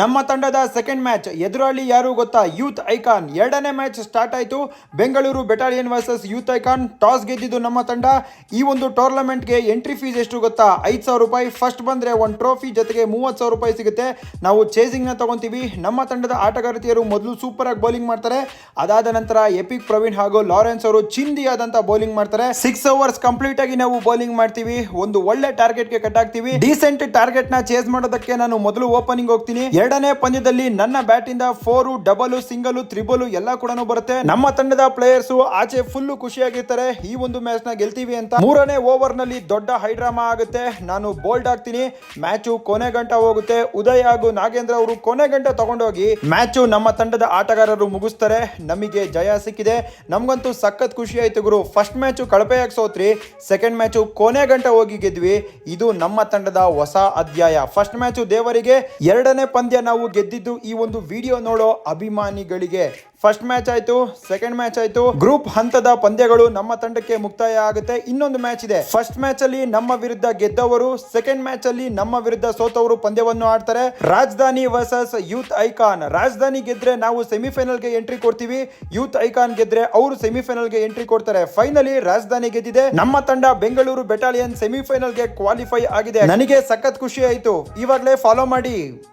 ನಮ್ಮ ತಂಡದ second match ಎದುರಾಳಿ ಯಾರು ಗೊತ್ತಾ? ಯೂತ್ ಐಕಾನ್ ಎರಡನೇ ಮ್ಯಾಚ್ ಸ್ಟಾರ್ಟ್ ಆಯಿತು. Bengaluru Battalion versus Youth Icon toss ಗೆದ್ದಿದ್ದು ನಮ್ಮ ತಂಡ. ಈ ಒಂದು ಟೂರ್ನಮೆಂಟ್ಗೆ ಎಂಟ್ರಿ ಫೀಸ್ ಎಷ್ಟು ಗೊತ್ತಾ? ಐದು ಸಾವಿರ ರೂಪಾಯಿ. ಫಸ್ಟ್ ಬಂದರೆ ಒಂದು ಟ್ರೋಫಿ ಜೊತೆಗೆ ಮೂವತ್ತು ಸಾವಿರ ರೂಪಾಯಿ ಸಿಗುತ್ತೆ. ನಾವು ಚೇಸಿಂಗ್ನ ತಗೊತೀವಿ. ನಮ್ಮ ತಂಡದ ಆಟಗಾರತಿಯರು ಮೊದಲು ಸೂಪರಾಗಿ ಬೌಲಿಂಗ್ ಮಾಡ್ತಾರೆ. ಅದಾದ ನಂತರ ಎಪಿಕ್ ಪ್ರವೀಣ್ ಹಾಗೂ ಲಾರೆನ್ಸ್ ಅವರು ಚಿಂದಿಯಾದಂಥ ಬೌಲಿಂಗ್ ಮಾಡ್ತಾರೆ. ಸಿಕ್ಸ್ ಅವರ್ಸ್ ಕಂಪ್ಲೀಟ್ ಆಗಿ ನಾವು ಬೌಲಿಂಗ್ ಮಾಡ್ತೀವಿ. ಒಂದು ಒಳ್ಳೆ ಟಾರ್ಗೆಟ್ಗೆ ಕಟ್ ಆಗ್ತೀವಿ. ಡೀಸೆಂಟ್ ಟಾರ್ಗೆಟ್ನ ಚೇಸ್ ಮಾಡೋದಕ್ಕೆ ನಾನು ಮೊದಲು ಓಪನಿಂಗ್ ಹೋಗ್ತೀನಿ. ಎರಡನೇ ಪಂದ್ಯದಲ್ಲಿ ನನ್ನ ಬ್ಯಾಟ್ ಇಂದ ಫೋರು, ಡಬಲ್, ಸಿಂಗಲ್, ತ್ರಿಬಲ್ ಎಲ್ಲ ಕೂಡ ಬರುತ್ತೆ. ನಮ್ಮ ತಂಡದ ಪ್ಲೇಯರ್ಸ್ ಆಚೆ ಫುಲ್ ಖುಷಿಯಾಗಿರ್ತಾರೆ. ಈ ಒಂದು ಮ್ಯಾಚ್ನ ಗೆಲ್ತೀವಿ ಅಂತ. ಮೂರನೇ ಓವರ್ನಲ್ಲಿ ದೊಡ್ಡ ಹೈಡ್ರಾಮಾ ಆಗುತ್ತೆ. ನಾನು ಬೋಲ್ಡ್ ಆಗ್ತೀನಿ. ಮ್ಯಾಚು ಕೊನೆ ಗಂಟ ಹೋಗುತ್ತೆ. ಉದಯ್ ಹಾಗೂ ನಾಗೇಂದ್ರ ಅವರು ಕೊನೆ ಗಂಟ ತಗೊಂಡೋಗಿ ಮ್ಯಾಚು ನಮ್ಮ ತಂಡದ ಆಟಗಾರರು ಮುಗಿಸ್ತಾರೆ. ನಮಗೆ ಜಯ ಸಿಕ್ಕಿದೆ. ನಮ್ಗಂತೂ ಸಖತ್ ಖುಷಿ ಆಯ್ತು ಗುರು. ಫಸ್ಟ್ ಮ್ಯಾಚು ಕಳಪೆಯಾಗಿ ಸೋತ್ರಿ. ಸೆಕೆಂಡ್ ಮ್ಯಾಚು ಕೊನೆ ಗಂಟೆ ಹೋಗಿ ಗೆದ್ವಿ. ಇದು ನಮ್ಮ ತಂಡದ ಹೊಸ ಅಧ್ಯಾಯ. ಫಸ್ಟ್ ಮ್ಯಾಚು ದೇವರಿಗೆ. ಎರಡನೇ ಪಂದ್ಯ ನಾವು ಗೆದ್ದಿದ್ದು ಈ ಒಂದು ವಿಡಿಯೋ ನೋಡೋ ಅಭಿಮಾನಿಗಳಿಗೆ ಫಸ್ಟ್ ಮ್ಯಾಚ್ ಆಯ್ತು ಸೆಕೆಂಡ್ ಮ್ಯಾಚ್ ಆಯ್ತು. ಗ್ರೂಪ್ ಹಂತದ ಪಂದ್ಯಗಳು ನಮ್ಮ ತಂಡಕ್ಕೆ ಮುಕ್ತಾಯ ಆಗುತ್ತೆ. ಇನ್ನೊಂದು ಮ್ಯಾಚ್ ಇದೆ. ಫಸ್ಟ್ ಮ್ಯಾಚ್ ಅಲ್ಲಿ ನಮ್ಮ ವಿರುದ್ಧ ಗೆದ್ದವರು ಸೆಕೆಂಡ್ ಮ್ಯಾಚ್ ಅಲ್ಲಿ ನಮ್ಮ ವಿರುದ್ಧ ಸೋತವರು ಪಂದ್ಯವನ್ನು ಆಡ್ತಾರೆ. ರಾಜಧಾನಿ ವರ್ಸಸ್ ಯೂತ್ ಐಕಾನ್ ರಾಜಧಾನಿ ಗೆದ್ರೆ ನಾವು ಸೆಮಿಫೈನಲ್ಗೆ ಎಂಟ್ರಿ ಕೊಡ್ತೀವಿ. ಯೂತ್ ಐಕಾನ್ ಗೆದ್ರೆ ಅವರು ಸೆಮಿಫೈನಲ್ಗೆ ಎಂಟ್ರಿ ಕೊಡ್ತಾರೆ. ಫೈನಲಿ ರಾಜಧಾನಿ ಗೆದ್ದಿದೆ. ನಮ್ಮ ತಂಡ ಬೆಂಗಳೂರು ಬೆಟಾಲಿಯನ್ ಸೆಮಿಫೈನಲ್ಗೆ ಕ್ವಾಲಿಫೈ ಆಗಿದೆ. ನನಗೆ ಸಖತ್ ಖುಷಿ ಆಯ್ತು. ಇವಾಗಲೇ ಫಾಲೋ ಮಾಡಿ.